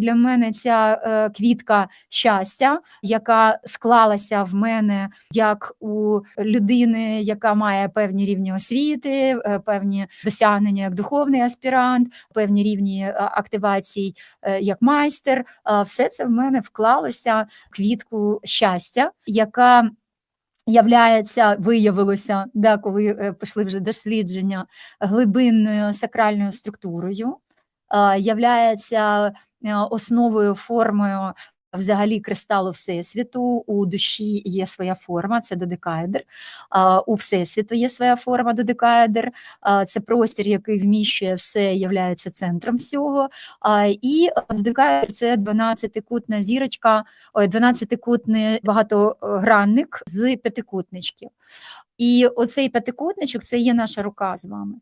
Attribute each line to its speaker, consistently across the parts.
Speaker 1: Для мене ця е, квітка щастя, яка склалася в мене як у людини, яка має певні рівні освіти, е, певні досягнення як духовний аспірант, певні рівні е, активацій як майстер. Все це в мене вклалося квітку щастя, яка являється, виявилося, да, коли пішли вже дослідження глибинною сакральною структурою, являється основою формою взагалі кристалу Всесвіту. У душі є своя форма, це додекаедр. У Всесвіту є своя форма додекаедр. Це простір, який вміщує все, являється центром всього. І додекаедр – це 12-кутна зірочка, ой, 12-кутний багатогранник з п'ятикутничків. І оцей п'ятикутничок це є наша рука з вами,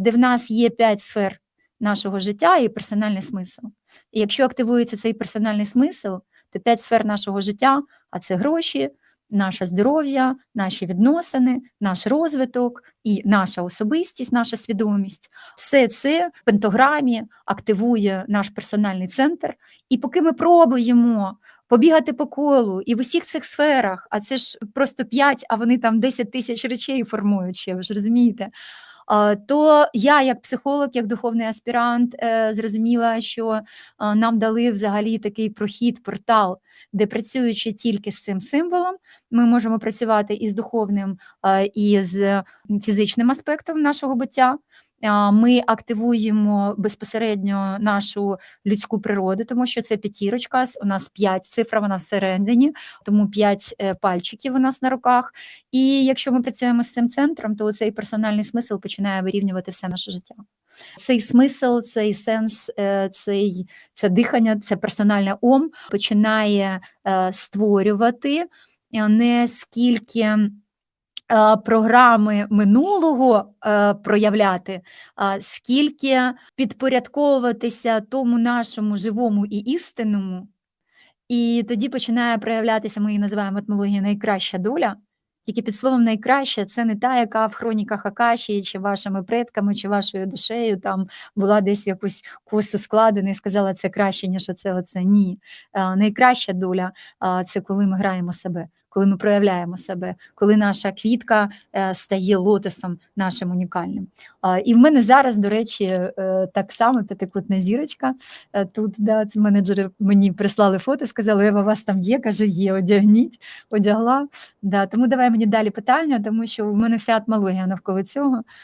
Speaker 1: де в нас є п'ять сфер нашого життя і персональний смисл. І якщо активується цей персональний смисл, то п'ять сфер нашого життя, а це гроші, наше здоров'я, наші відносини, наш розвиток і наша особистість, наша свідомість, все це в пентограмі активує наш персональний центр. І поки ми пробуємо побігати по колу і в усіх цих сферах, а це ж просто п'ять, а вони там 10 тисяч речей формують ще, ви ж розумієте. А, То я, як психолог, як духовний аспірант, е, зрозуміла, що нам дали взагалі такий прохід, портал, де працюючи тільки з цим символом, ми можемо працювати і з духовним, і з фізичним аспектом нашого буття. Ми активуємо безпосередньо нашу людську природу, тому що це п'ятірочка, у нас п'ять цифра, вона всередині, тому п'ять е, пальчиків у нас на руках. І якщо ми працюємо з цим центром, то цей персональний смисл починає вирівнювати все наше життя. Цей смисл, цей сенс, е, цей, це дихання, це персональне ом починає е, створювати не скільки програми минулого е, проявляти, скільки підпорядковуватися тому нашому живому і істинному. І тоді починає проявлятися, ми її називаємо етмологія найкраща доля. Тільки під словом найкраща це не та, яка в хроніках Акашії, чи вашими предками, чи вашою душею там була десь в якусь косу складена і сказала, це краще, ніж оце, оце. Ні. Найкраща доля це коли ми граємо себе, коли ми проявляємо себе, коли наша квітка е, стає лотосом нашим унікальним. І в мене зараз, до речі, е, так само п'ятикутна зірочка. Е, Тут да, менеджери мені прислали фото, сказали, Ева, у вас там є, каже, є, одягніть, одягла. Да, тому давай мені далі питання, тому що в мене вся атмологія навколо цього.